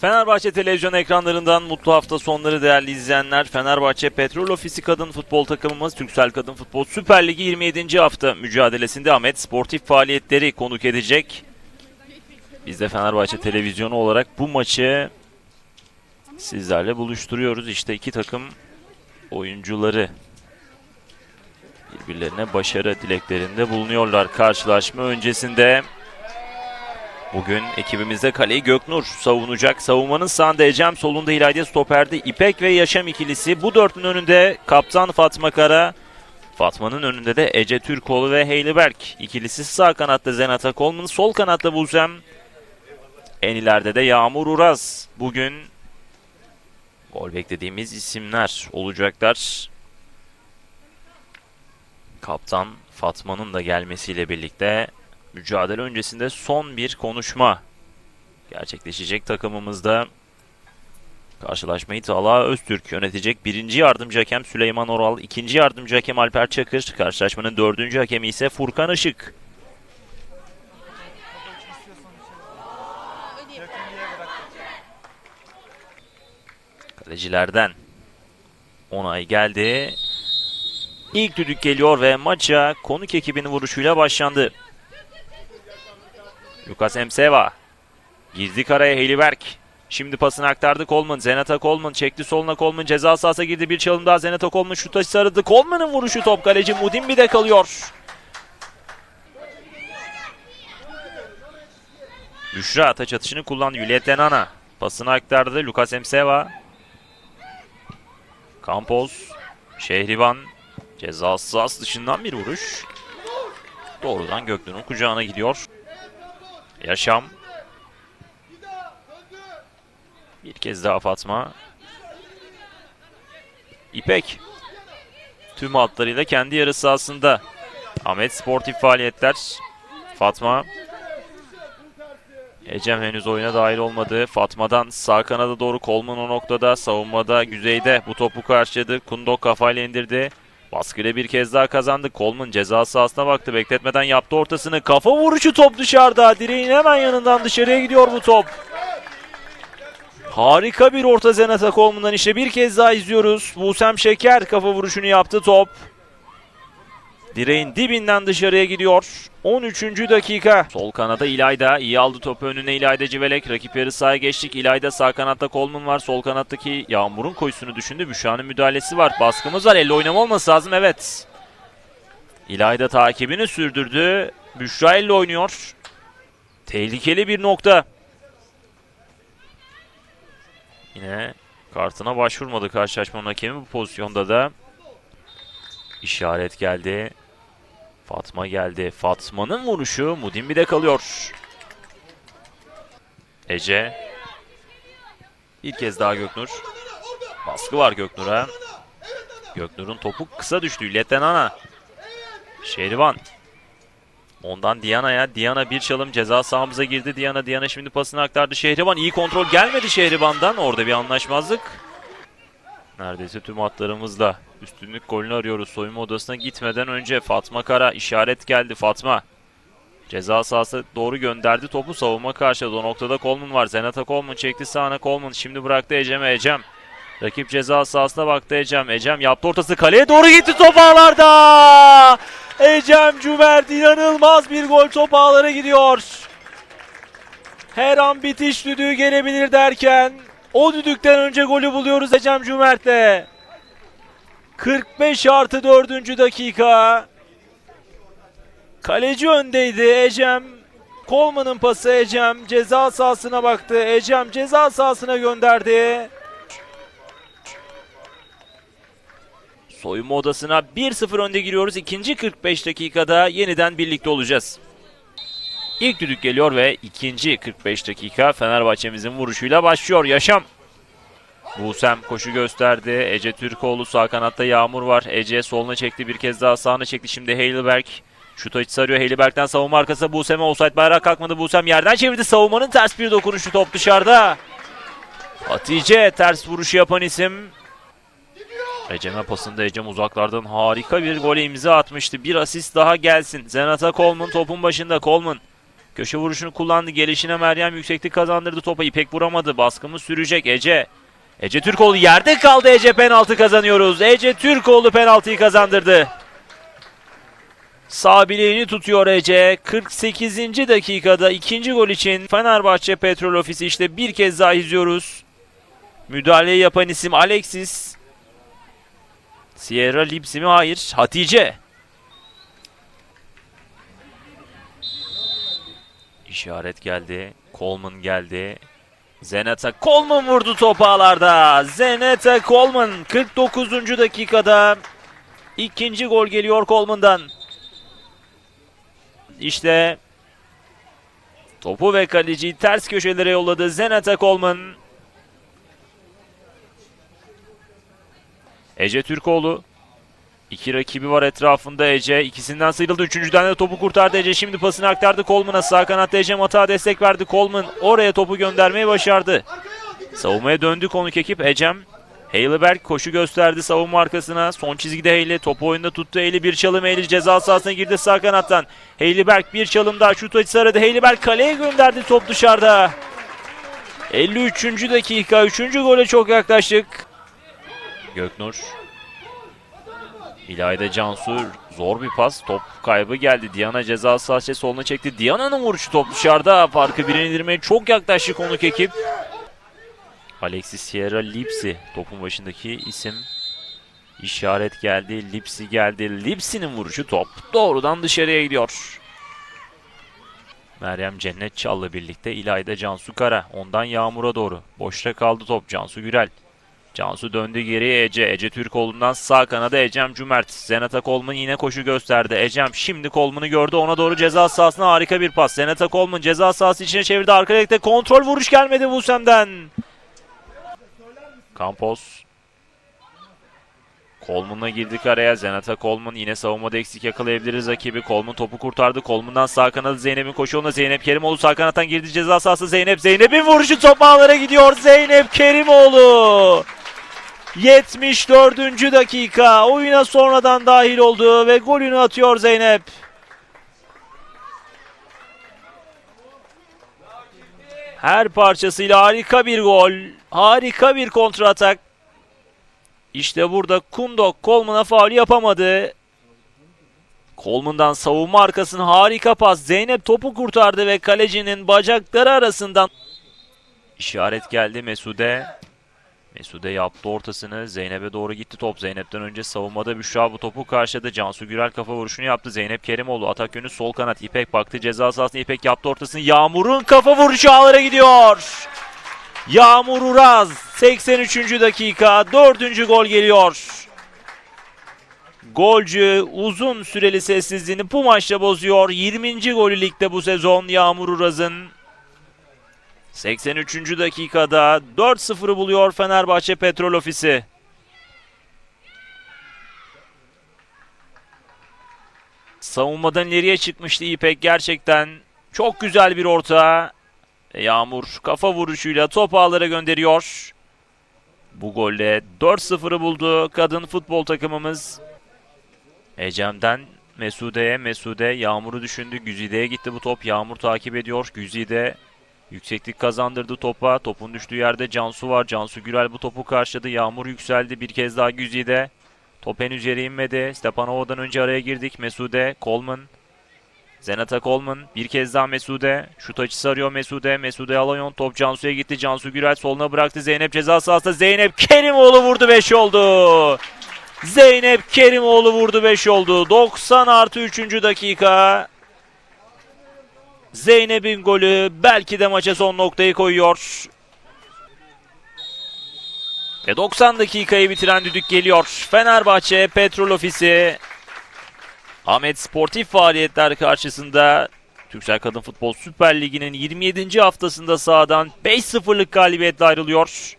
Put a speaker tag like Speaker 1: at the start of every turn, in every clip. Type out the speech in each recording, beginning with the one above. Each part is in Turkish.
Speaker 1: Fenerbahçe televizyon ekranlarından mutlu hafta sonları değerli izleyenler. Fenerbahçe Petrol Ofisi Kadın Futbol takımımız Türksel Kadın Futbol Süper Ligi 27. hafta mücadelesinde Ahmet sportif faaliyetleri konuk edecek. Biz de Fenerbahçe televizyonu olarak bu maçı sizlerle buluşturuyoruz. İşte iki takım oyuncuları birbirlerine başarı dileklerinde bulunuyorlar karşılaşma öncesinde. Bugün ekibimizde kaleyi Göknur savunacak. Savunmanın sağında Ecem, solunda İlayda stoperde İpek ve Yaşam ikilisi. Bu dörtlünün önünde kaptan Fatma Kara. Fatma'nın önünde de Ece Türkoğlu ve Heyliberk. ikilisi sağ kanatta Zenata Kolman, sol kanatta Buzem. En ileride de Yağmur Uraz. Bugün gol beklediğimiz isimler olacaklar. Kaptan Fatma'nın da gelmesiyle birlikte mücadele öncesinde son bir konuşma gerçekleşecek takımımızda. Karşılaşmayı Talha Öztürk yönetecek. Birinci yardımcı hakem Süleyman Oral, ikinci yardımcı hakem Alper Çakır, karşılaşmanın dördüncü hakemi ise Furkan Işık. Kalecilerden onay geldi. İlk düdük geliyor ve maça konuk ekibinin vuruşuyla başlandı. Lucas Emseva. Girdi karaya Heliberk. Şimdi pasını aktardı Coleman. Zenata Coleman çekti soluna Coleman ceza sahasına girdi. Bir çalım daha Zenata Coleman şuta sarıldı. Coleman'ın vuruşu top kaleci Mudimbi'de kalıyor. Büşra taç atışını kullandı. Juliet Denana. Pasını aktardı. Lucas Emseva. Campos. Şehrivan. Ceza sahası dışından bir vuruş. Doğrudan Göknur'un kucağına gidiyor. Yaşam. Bir kez daha Fatma. İpek. Tüm hatlarıyla kendi yarı sahasında. Ahmet sportif faaliyetler. Fatma. Ecem henüz oyuna dahil olmadı. Fatma'dan sağ kanada doğru Kolman o noktada. Savunmada yüzeyde bu topu karşıladı. Kundok kafayla indirdi. Baskıyla bir kez daha kazandı. Coleman ceza sahasına baktı. Bekletmeden yaptı ortasını. Kafa vuruşu top dışarıda. Direğin hemen yanından dışarıya gidiyor bu top. Harika bir orta Zenata Coleman'dan işte bir kez daha izliyoruz. Busem Şeker kafa vuruşunu yaptı top. Direğin dibinden dışarıya gidiyor. 13. dakika. Sol kanada İlayda. iyi aldı topu önüne İlayda Civelek. Rakip yarı sahaya geçtik. İlayda sağ kanatta Coleman var. Sol kanattaki Yağmur'un koşusunu düşündü. Büşra'nın müdahalesi var. Baskımız var. Elle oynama olması lazım. Evet. İlayda takibini sürdürdü. Büşra elle oynuyor. Tehlikeli bir nokta. Yine kartına başvurmadı karşılaşmanın hakemi bu pozisyonda da. İşaret geldi. Fatma geldi. Fatma'nın vuruşu Mudimbi'de kalıyor. Ece. Bir kez daha Göknur. Baskı var Göknur'a. Göknur'un topu kısa düştü. İlletten Ana. Şehrivan. Ondan Diana'ya. Diana bir çalım ceza sahamıza girdi. Diana Diana şimdi pasını aktardı. Şehrivan iyi kontrol gelmedi Şehrivan'dan. Orada bir anlaşmazlık. Neredeyse tüm hatlarımızla üstünlük golünü arıyoruz. Soyunma odasına gitmeden önce Fatma Kara işaret geldi. Fatma ceza sahası doğru gönderdi. Topu savunma karşıladı. O noktada Coleman var. Zenata Coleman çekti sağına Coleman. Şimdi bıraktı Ecem'e Ecem. Rakip ceza sahasına baktı Ecem. Ecem yaptı ortası kaleye doğru gitti top ağlarda. Ecem Cüment inanılmaz bir gol top ağlara gidiyor. Her an bitiş düdüğü gelebilir derken o düdükten önce golü buluyoruz Ecem Cümert'le. 45 artı 4. dakika. Kaleci öndeydi Ecem. Kolman'ın pası Ecem ceza sahasına baktı. Ecem ceza sahasına gönderdi. Soyunma odasına 1-0 önde giriyoruz. İkinci 45 dakikada yeniden birlikte olacağız. İlk düdük geliyor ve ikinci 45 dakika Fenerbahçe'mizin vuruşuyla başlıyor. Yaşam. Busem koşu gösterdi. Ece Türkoğlu sağ kanatta Yağmur var. Ece soluna çekti bir kez daha sağına çekti. Şimdi Heidelberg şut açısı sarıyor. Heidelberg'den savunma arkası Busem'e offside bayrağı kalkmadı. Busem yerden çevirdi. Savunmanın ters bir dokunuşu top dışarıda. Hatice ters vuruşu yapan isim. Ecem'e pasında Ecem uzaklardan harika bir gole imza atmıştı. Bir asist daha gelsin. Zenata Coleman topun başında. Coleman Köşe vuruşunu kullandı. Gelişine Meryem yükseklik kazandırdı topa. İpek vuramadı. Baskımız sürecek. Ece. Ece Türkoğlu yerde kaldı. Ece penaltı kazanıyoruz. Ece Türkoğlu penaltıyı kazandırdı. Sağ bileğini tutuyor Ece. 48. dakikada ikinci gol için Fenerbahçe Petrol Ofisi işte bir kez daha izliyoruz. Müdahaleyi yapan isim Alexis. Sierra Lipsi mi? Hayır. Hatice. İşaret geldi. Coleman geldi. Zeneta Coleman vurdu topu ağlarda. Zeneta Coleman 49. dakikada ikinci gol geliyor Coleman'dan. İşte topu ve kaleciyi ters köşelere yolladı Zeneta Coleman. Ece Türkoğlu. İki rakibi var etrafında Ece. ikisinden sıyrıldı. Üçüncüden de topu kurtardı Ece. Şimdi pasını aktardı Coleman'a. Sağ kanatta Ece Mata'a destek verdi. Coleman oraya topu göndermeyi başardı. Savunmaya döndü konuk ekip. Ecem. Heileberg koşu gösterdi savunma arkasına. Son çizgide Heyle topu oyunda tuttu. Heyle bir çalım Heyle ceza sahasına girdi sağ kanattan. Heileberg bir çalım daha şut açısı aradı. Heileberg kaleye gönderdi top dışarıda. 53. dakika 3. gole çok yaklaştık. Göknur. İlayda Cansu zor bir pas. Top kaybı geldi. Diana ceza sahası soluna çekti. Diana'nın vuruşu top dışarıda. Farkı birine indirmeye çok yaklaştı konuk ekip. Alexis Sierra Lipsi topun başındaki isim. İşaret geldi. Lipsi geldi. Lipsi'nin vuruşu top doğrudan dışarıya gidiyor. Meryem Cennet Çal'la birlikte İlayda Cansu Kara. Ondan Yağmur'a doğru. Boşta kaldı top. Cansu Gürel. Cansu döndü geriye Ece. Ece Türkoğlu'ndan sağ kanada Ecem Cümbert. Zenata Kolman yine koşu gösterdi. Ecem şimdi Kolman'ı gördü. Ona doğru ceza sahasına harika bir pas. Zenata Kolman ceza sahası içine çevirdi. Arka direkte kontrol vuruş gelmedi Vusem'den. Campos. Kolman'la girdik araya. Zenata Kolman yine savunmada eksik yakalayabiliriz rakibi. Kolman topu kurtardı. Kolman'dan sağ kanadı Zeynep'in koşu Zeynep Kerimoğlu sağ kanattan girdi ceza sahası Zeynep. Zeynep'in vuruşu top gidiyor. Zeynep Kerimoğlu. 74. dakika. Oyuna sonradan dahil oldu ve golünü atıyor Zeynep. Her parçasıyla harika bir gol. Harika bir kontratak. İşte burada Kundok Coleman'a faul yapamadı. Coleman'dan savunma arkasına harika pas. Zeynep topu kurtardı ve kalecinin bacakları arasından işaret geldi Mesude. Mesude yaptı ortasını. Zeynep'e doğru gitti top. Zeynep'ten önce savunmada Büşra bu topu karşıladı. Cansu Gürel kafa vuruşunu yaptı. Zeynep Kerimoğlu atak yönü sol kanat. İpek baktı ceza sahasına. İpek yaptı ortasını. Yağmur'un kafa vuruşu ağlara gidiyor. Yağmur Uraz 83. dakika 4. gol geliyor. Golcü uzun süreli sessizliğini bu maçta bozuyor. 20. golü ligde bu sezon Yağmur Uraz'ın. 83. dakikada 4-0'ı buluyor Fenerbahçe Petrol Ofisi. Savunmadan ileriye çıkmıştı İpek gerçekten. Çok güzel bir orta. Yağmur kafa vuruşuyla top ağlara gönderiyor. Bu golle 4-0'ı buldu kadın futbol takımımız. Ecem'den Mesude'ye, Mesude Yağmur'u düşündü. Güzide'ye gitti bu top. Yağmur takip ediyor. Güzide yükseklik kazandırdı topa. Topun düştüğü yerde Cansu var. Cansu Gürel bu topu karşıladı. Yağmur yükseldi. Bir kez daha Güzide. Top henüz yere inmedi. Stepanova'dan önce araya girdik. Mesude, Coleman. Zenata Coleman bir kez daha Mesude. Şut açısı arıyor Mesude. Mesude Alayon top Cansu'ya gitti. Cansu Gürel soluna bıraktı. Zeynep ceza sahasında. Zeynep Kerimoğlu vurdu 5 oldu. Zeynep Kerimoğlu vurdu 5 oldu. 90 artı 3. dakika. Zeynep'in golü belki de maça son noktayı koyuyor. Ve 90 dakikayı bitiren düdük geliyor. Fenerbahçe Petrol Ofisi Ahmet sportif faaliyetler karşısında Türksel Kadın Futbol Süper Ligi'nin 27. haftasında sahadan 5-0'lık galibiyetle ayrılıyor.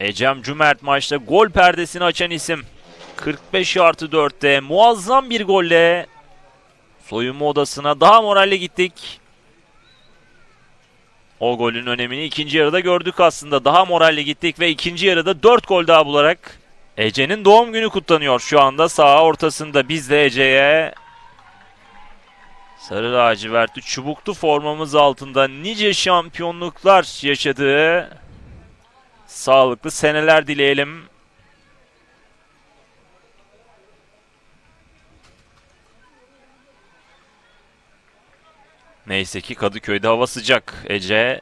Speaker 1: Ecem Cümert maçta gol perdesini açan isim. 45 artı 4'te muazzam bir golle soyunma odasına daha moralle gittik. O golün önemini ikinci yarıda gördük aslında. Daha moralle gittik ve ikinci yarıda 4 gol daha bularak Ece'nin doğum günü kutlanıyor şu anda sağ ortasında. Biz de Ece'ye Sarı lacivertli çubuklu formamız altında nice şampiyonluklar yaşadığı sağlıklı seneler dileyelim. Neyse ki Kadıköy'de hava sıcak. Ece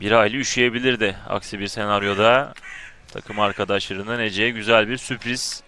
Speaker 1: bir hayli üşüyebilirdi. Aksi bir senaryoda takım arkadaşlarından Ece'ye güzel bir sürpriz